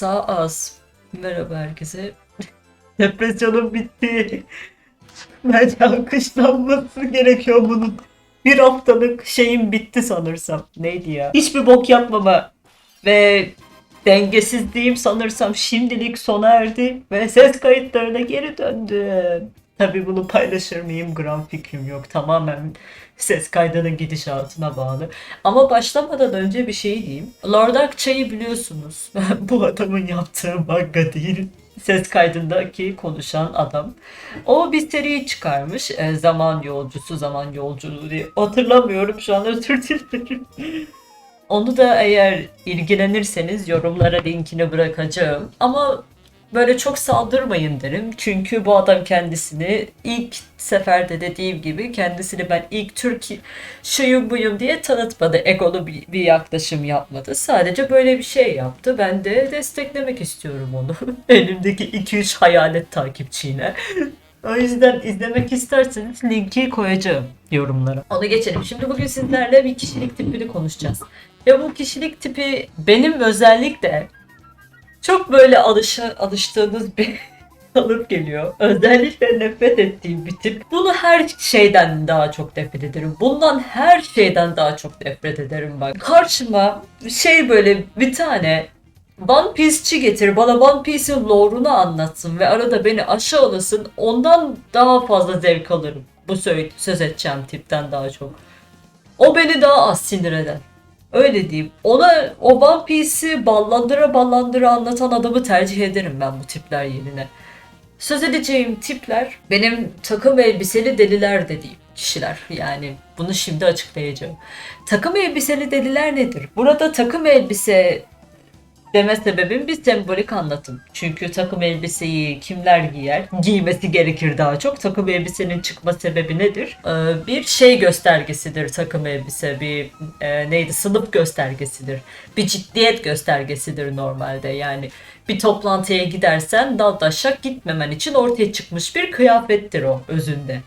sağ az. Merhaba herkese. Depresyonum bitti. Bence alkışlanması gerekiyor bunun. Bir haftalık şeyim bitti sanırsam. Neydi ya? Hiçbir bok yapmama ve dengesizliğim sanırsam şimdilik sona erdi ve ses kayıtlarına geri döndüm. Tabii bunu paylaşır mıyım gram fikrim yok. Tamamen ses kaydının gidişatına bağlı. Ama başlamadan önce bir şey diyeyim. Lord Akçay'ı biliyorsunuz. Bu adamın yaptığı manga değil. Ses kaydındaki konuşan adam. O bir seri çıkarmış. E, zaman yolcusu, zaman yolculuğu diye. Hatırlamıyorum şu an özür dilerim. Onu da eğer ilgilenirseniz yorumlara linkini bırakacağım. Ama böyle çok saldırmayın derim. Çünkü bu adam kendisini ilk seferde dediğim gibi kendisini ben ilk Türk şuyum buyum diye tanıtmadı. Egolu bir, bir yaklaşım yapmadı. Sadece böyle bir şey yaptı. Ben de desteklemek istiyorum onu. Elimdeki 2-3 hayalet takipçiyle. O yüzden izlemek isterseniz linki koyacağım yorumlara. Onu geçelim. Şimdi bugün sizlerle bir kişilik tipini konuşacağız. Ya bu kişilik tipi benim özellikle çok böyle alışa, alıştığınız bir kalıp geliyor. Özellikle nefret ettiğim bir tip. Bunu her şeyden daha çok nefret ederim. Bundan her şeyden daha çok nefret ederim bak. Karşıma şey böyle bir tane One Piece'çi getir bana One Piece'in lore'unu anlatsın ve arada beni aşağılasın ondan daha fazla zevk alırım. Bu söz, söz edeceğim tipten daha çok. O beni daha az sinir eden. Öyle diyeyim. Ona o One Piece'i ballandıra ballandıra anlatan adamı tercih ederim ben bu tipler yerine. Söz edeceğim tipler benim takım elbiseli deliler dediğim kişiler. Yani bunu şimdi açıklayacağım. Takım elbiseli deliler nedir? Burada takım elbise deme sebebim bir sembolik anlatım. Çünkü takım elbiseyi kimler giyer? Giymesi gerekir daha çok. Takım elbisenin çıkma sebebi nedir? Ee, bir şey göstergesidir takım elbise. Bir e, neydi? Sınıf göstergesidir. Bir ciddiyet göstergesidir normalde. Yani bir toplantıya gidersen dal daşak gitmemen için ortaya çıkmış bir kıyafettir o özünde.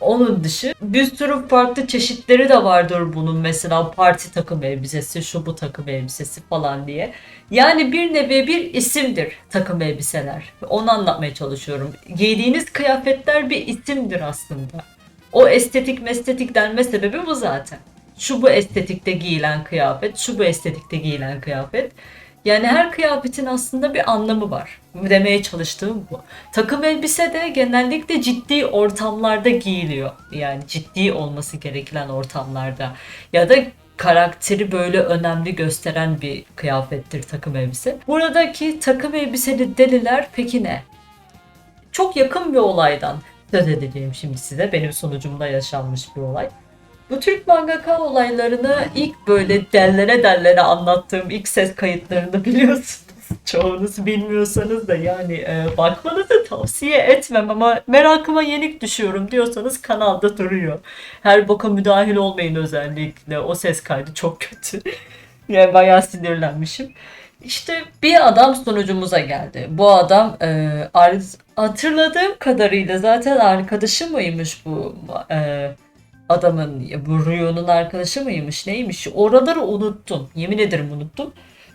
Onun dışı bir sürü farklı çeşitleri de vardır bunun mesela parti takım elbisesi, şu bu takım elbisesi falan diye. Yani bir nevi bir isimdir takım elbiseler. Onu anlatmaya çalışıyorum. Giydiğiniz kıyafetler bir isimdir aslında. O estetik mestetik denme sebebi bu zaten. Şu bu estetikte giyilen kıyafet, şu bu estetikte giyilen kıyafet. Yani her kıyafetin aslında bir anlamı var. Demeye çalıştığım bu. Takım elbise de genellikle ciddi ortamlarda giyiliyor. Yani ciddi olması gereken ortamlarda. Ya da karakteri böyle önemli gösteren bir kıyafettir takım elbise. Buradaki takım elbiseli deliler peki ne? Çok yakın bir olaydan söz edeceğim şimdi size. Benim sonucumda yaşanmış bir olay. Bu Türk mangaka olaylarını ilk böyle dellere dellere anlattığım ilk ses kayıtlarını biliyorsunuz. Çoğunuz bilmiyorsanız da yani e, bakmanızı tavsiye etmem ama merakıma yenik düşüyorum diyorsanız kanalda duruyor. Her boka müdahil olmayın özellikle. O ses kaydı çok kötü. yani bayağı sinirlenmişim. İşte bir adam sonucumuza geldi. Bu adam e, hatırladığım kadarıyla zaten arkadaşı mıymış bu e, adamın bu Ryu'nun arkadaşı mıymış neymiş? Oraları unuttum yemin ederim unuttum.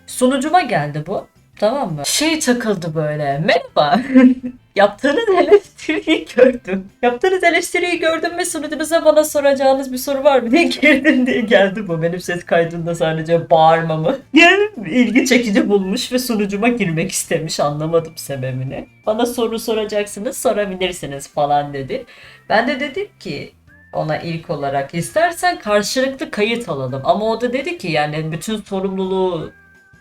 Sunucuma geldi bu. Tamam mı? Şey takıldı böyle. Merhaba. Yaptığınız eleştiriyi gördüm. Yaptığınız eleştiriyi gördüm ve sunucunuza bana soracağınız bir soru var mı diye girdim diye geldi bu. Benim ses kaydında sadece bağırmamı yani ilgi çekici bulmuş ve sunucuma girmek istemiş. Anlamadım sebebini. Bana soru soracaksınız sorabilirsiniz falan dedi. Ben de dedim ki ona ilk olarak istersen karşılıklı kayıt alalım. Ama o da dedi ki yani bütün sorumluluğu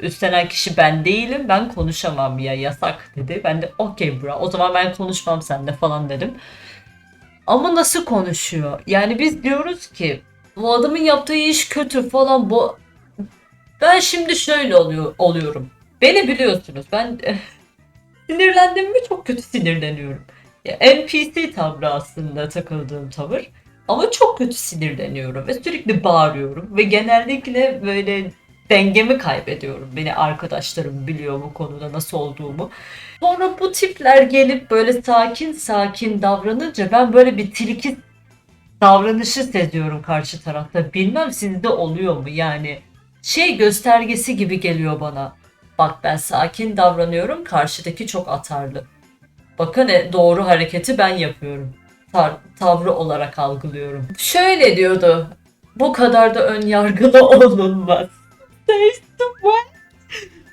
üstlenen kişi ben değilim. Ben konuşamam ya yasak dedi. Ben de okey bro o zaman ben konuşmam seninle falan dedim. Ama nasıl konuşuyor? Yani biz diyoruz ki bu adamın yaptığı iş kötü falan bu ben şimdi şöyle oluyor oluyorum. Beni biliyorsunuz. Ben sinirlendim mi çok kötü sinirleniyorum. Ya, NPC tavrı aslında takıldığım tavır. Ama çok kötü sinirleniyorum ve sürekli bağırıyorum ve genellikle böyle dengemi kaybediyorum. Beni arkadaşlarım biliyor bu konuda nasıl olduğumu. Sonra bu tipler gelip böyle sakin sakin davranınca ben böyle bir tilki davranışı seziyorum karşı tarafta. Bilmem sizde oluyor mu yani şey göstergesi gibi geliyor bana. Bak ben sakin davranıyorum, karşıdaki çok atarlı. Bakın e, doğru hareketi ben yapıyorum. Tavrı olarak algılıyorum. Şöyle diyordu. Bu kadar da ön yargılı olunmaz.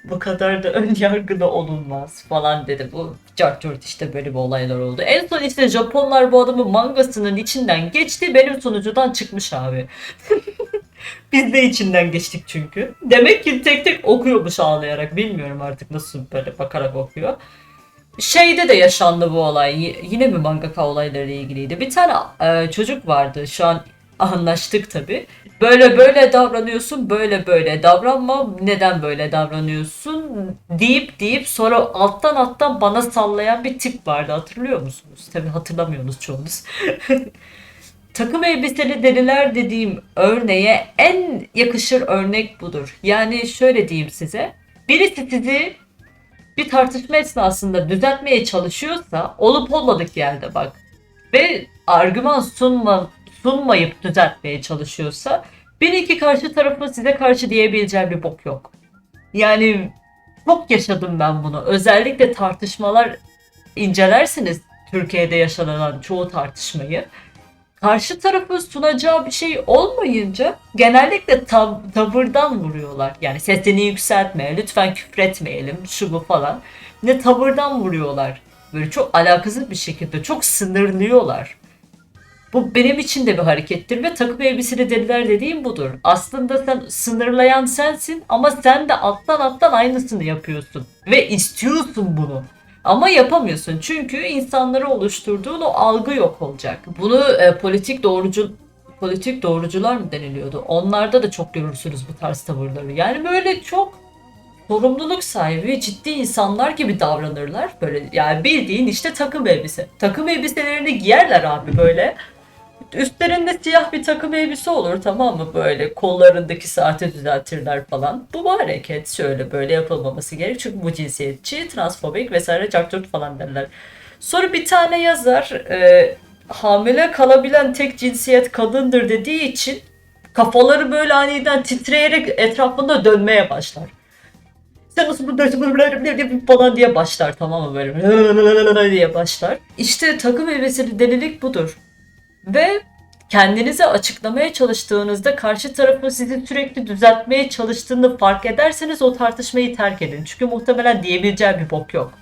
Bu kadar da ön yargılı olunmaz falan dedi. Bu cart curt işte böyle bir olaylar oldu. En son işte Japonlar bu adamın mangasının içinden geçti. Benim sunucudan çıkmış abi. Biz de içinden geçtik çünkü. Demek ki tek tek okuyormuş ağlayarak. Bilmiyorum artık nasıl böyle bakarak okuyor. Şeyde de yaşandı bu olay. Yine mi mangaka olaylarıyla ilgiliydi? Bir tane e, çocuk vardı. Şu an anlaştık tabi. Böyle böyle davranıyorsun, böyle böyle davranma. Neden böyle davranıyorsun? Deyip deyip sonra alttan alttan bana sallayan bir tip vardı. Hatırlıyor musunuz? Tabi hatırlamıyorsunuz çoğunuz. Takım elbiseli deriler dediğim örneğe en yakışır örnek budur. Yani şöyle diyeyim size. Birisi sizi bir tartışma esnasında düzeltmeye çalışıyorsa olup olmadık yerde bak ve argüman sunma, sunmayıp düzeltmeye çalışıyorsa bir iki karşı tarafın size karşı diyebileceği bir bok yok. Yani çok yaşadım ben bunu. Özellikle tartışmalar incelersiniz Türkiye'de yaşanan çoğu tartışmayı. Karşı tarafın sunacağı bir şey olmayınca genellikle tab- tavırdan vuruyorlar. Yani sesini yükseltme, lütfen küfretmeyelim, şu bu falan. Ne tavırdan vuruyorlar. Böyle çok alakasız bir şekilde çok sınırlıyorlar. Bu benim için de bir harekettir ve takım elbiseli dediler dediğim budur. Aslında sen sınırlayan sensin ama sen de alttan alttan aynısını yapıyorsun. Ve istiyorsun bunu. Ama yapamıyorsun çünkü insanları oluşturduğun o algı yok olacak. Bunu e, politik doğrucu politik doğrucular mı deniliyordu? Onlarda da çok görürsünüz bu tarz tavırları. Yani böyle çok sorumluluk sahibi ciddi insanlar gibi davranırlar. Böyle yani bildiğin işte takım elbise. Takım elbiselerini giyerler abi böyle. Üstlerinde siyah bir takım elbise olur tamam mı böyle kollarındaki saati düzeltirler falan. Bu hareket şöyle böyle yapılmaması gerek çünkü bu cinsiyetçi, transfobik vesaire cakçurt falan derler. Sonra bir tane yazar e, hamile kalabilen tek cinsiyet kadındır dediği için kafaları böyle aniden titreyerek etrafında dönmeye başlar. Sen nasıl bu falan diye başlar tamam mı böyle diye başlar. İşte takım elbiseli delilik budur. Ve kendinizi açıklamaya çalıştığınızda karşı tarafın sizi sürekli düzeltmeye çalıştığını fark ederseniz o tartışmayı terk edin. Çünkü muhtemelen diyebileceği bir bok yok.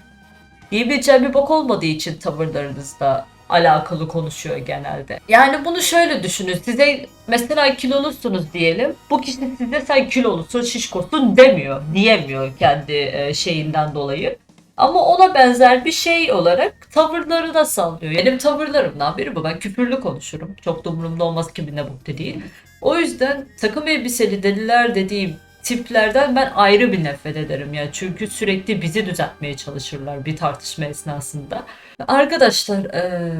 Diyebileceği bir bok olmadığı için tavırlarınızda alakalı konuşuyor genelde. Yani bunu şöyle düşünün. Size mesela kilolusunuz diyelim. Bu kişi size sen kilolusun, şişkosun demiyor. Diyemiyor kendi e, şeyinden dolayı. Ama ona benzer bir şey olarak tavırları da sallıyor. Benim tavırlarımdan biri bu. Ben küfürlü konuşurum. Çok da umurumda olmaz ki bir ne bok değil. O yüzden takım elbiseli deliler dediğim tiplerden ben ayrı bir nefret ederim ya. Çünkü sürekli bizi düzeltmeye çalışırlar bir tartışma esnasında. Arkadaşlar eee,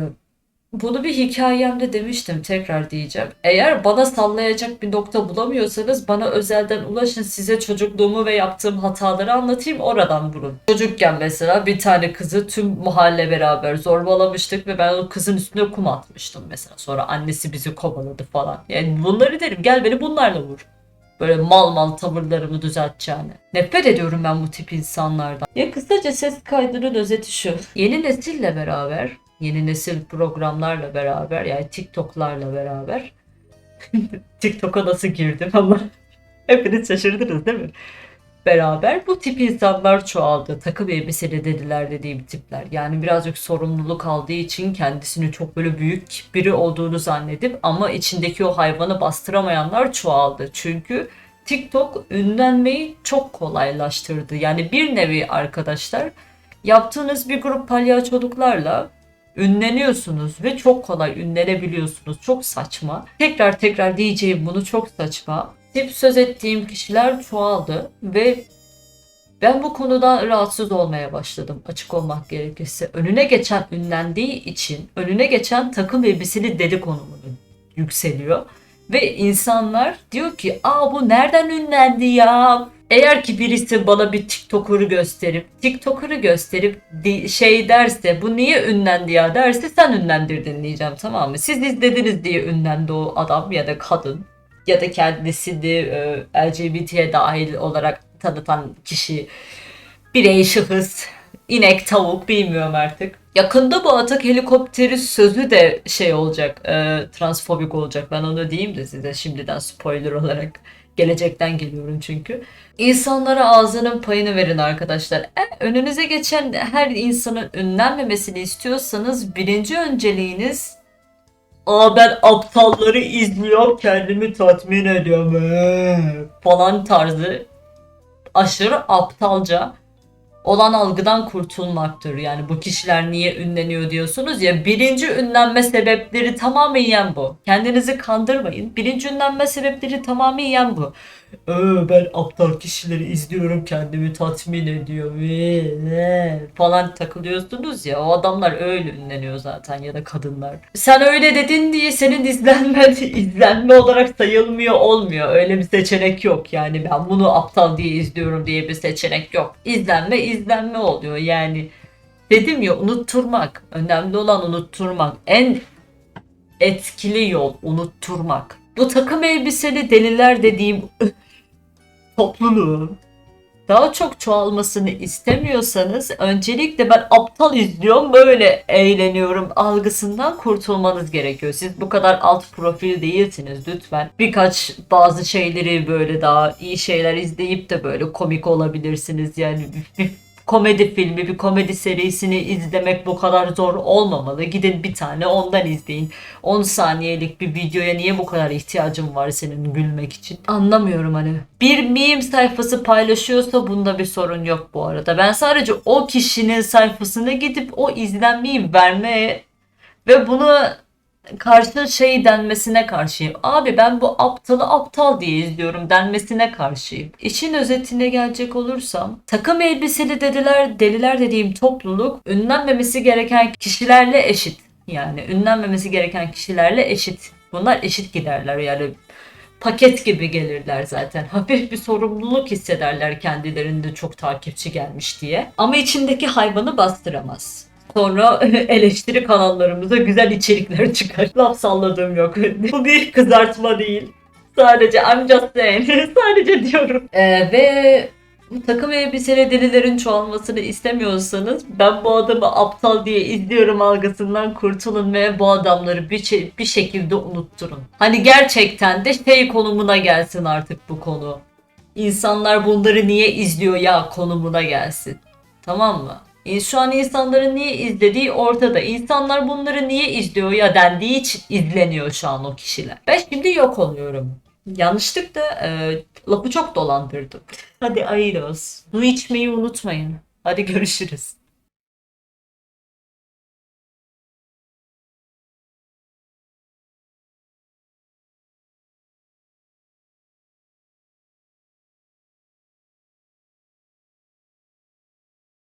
bunu bir hikayemde demiştim tekrar diyeceğim. Eğer bana sallayacak bir nokta bulamıyorsanız bana özelden ulaşın size çocukluğumu ve yaptığım hataları anlatayım oradan vurun. Çocukken mesela bir tane kızı tüm mahalle beraber zorbalamıştık ve ben o kızın üstüne kum atmıştım mesela. Sonra annesi bizi kovaladı falan. Yani bunları derim gel beni bunlarla vur. Böyle mal mal tavırlarımı düzelteceğine. Nefret ediyorum ben bu tip insanlardan. Ya kısaca ses kaydının özeti şu. Yeni nesille beraber, yeni nesil programlarla beraber yani TikTok'larla beraber TikTok'a nasıl girdim ama hepiniz şaşırdınız değil mi? Beraber bu tip insanlar çoğaldı. Takım elbiseli dediler dediğim tipler. Yani birazcık sorumluluk aldığı için kendisini çok böyle büyük biri olduğunu zannedip ama içindeki o hayvanı bastıramayanlar çoğaldı. Çünkü TikTok ünlenmeyi çok kolaylaştırdı. Yani bir nevi arkadaşlar yaptığınız bir grup palyaçoluklarla ünleniyorsunuz ve çok kolay ünlenebiliyorsunuz. Çok saçma. Tekrar tekrar diyeceğim bunu çok saçma. Tip söz ettiğim kişiler çoğaldı ve ben bu konuda rahatsız olmaya başladım açık olmak gerekirse. Önüne geçen ünlendiği için önüne geçen takım elbiseli deli konumunu yükseliyor. Ve insanlar diyor ki aa bu nereden ünlendi ya? Eğer ki birisi bana bir TikToker'ı gösterip, TikToker'ı gösterip şey derse, bu niye ünlendi ya derse sen ünlendirdin diyeceğim tamam mı? Siz izlediniz diye ünlendi o adam ya da kadın ya da kendisini LGBT'ye dahil olarak tanıtan kişi, birey, şahıs, inek, tavuk bilmiyorum artık. Yakında bu atak helikopteri sözü de şey olacak, e, transfobik olacak. Ben onu diyeyim de size şimdiden spoiler olarak. Gelecekten geliyorum çünkü. İnsanlara ağzının payını verin arkadaşlar. Önünüze geçen her insanın ünlenmemesini istiyorsanız birinci önceliğiniz Aa ben aptalları izliyorum kendimi tatmin ediyorum ee, falan tarzı aşırı aptalca olan algıdan kurtulmaktır. Yani bu kişiler niye ünleniyor diyorsunuz ya. Birinci ünlenme sebepleri tamamen bu. Kendinizi kandırmayın. Birinci ünlenme sebepleri tamamen bu. Ee, ben aptal kişileri izliyorum kendimi tatmin ediyor falan takılıyorsunuz ya. O adamlar öyle ünleniyor zaten ya da kadınlar. Sen öyle dedin diye senin izlenmen izlenme olarak sayılmıyor olmuyor. Öyle bir seçenek yok. Yani ben bunu aptal diye izliyorum diye bir seçenek yok. İzlenme izlenme oluyor yani. Dedim ya unutturmak. Önemli olan unutturmak. En etkili yol unutturmak. Bu takım elbiseli deliler dediğim topluluğun daha çok çoğalmasını istemiyorsanız öncelikle ben aptal izliyorum böyle eğleniyorum algısından kurtulmanız gerekiyor. Siz bu kadar alt profil değilsiniz lütfen. Birkaç bazı şeyleri böyle daha iyi şeyler izleyip de böyle komik olabilirsiniz. Yani komedi filmi, bir komedi serisini izlemek bu kadar zor olmamalı. Gidin bir tane ondan izleyin. 10 saniyelik bir videoya niye bu kadar ihtiyacın var senin gülmek için? Anlamıyorum hani. Bir meme sayfası paylaşıyorsa bunda bir sorun yok bu arada. Ben sadece o kişinin sayfasına gidip o izlenmeyi vermeye ve bunu karşı şey denmesine karşıyım. Abi ben bu aptalı aptal diye izliyorum denmesine karşıyım. İşin özetine gelecek olursam takım elbiseli dediler, deliler dediğim topluluk ünlenmemesi gereken kişilerle eşit. Yani ünlenmemesi gereken kişilerle eşit. Bunlar eşit giderler yani paket gibi gelirler zaten. Hafif bir sorumluluk hissederler kendilerinde çok takipçi gelmiş diye. Ama içindeki hayvanı bastıramaz. Sonra eleştiri kanallarımıza güzel içerikler çıkar. Laf salladığım yok. Bu bir kızartma değil. Sadece I'm just saying. Sadece diyorum. Ee, ve bu takım elbiseli delilerin çoğalmasını istemiyorsanız ben bu adamı aptal diye izliyorum algısından kurtulun ve bu adamları bir, bir şekilde unutturun. Hani gerçekten de şey konumuna gelsin artık bu konu. İnsanlar bunları niye izliyor ya konumuna gelsin. Tamam mı? Şu an insanların niye izlediği ortada. İnsanlar bunları niye izliyor ya dendiği için izleniyor şu an o kişiler. Ben şimdi yok oluyorum. Yanlışlıkla e, lafı çok dolandırdım. Hadi ayıros. Su içmeyi unutmayın. Hadi görüşürüz.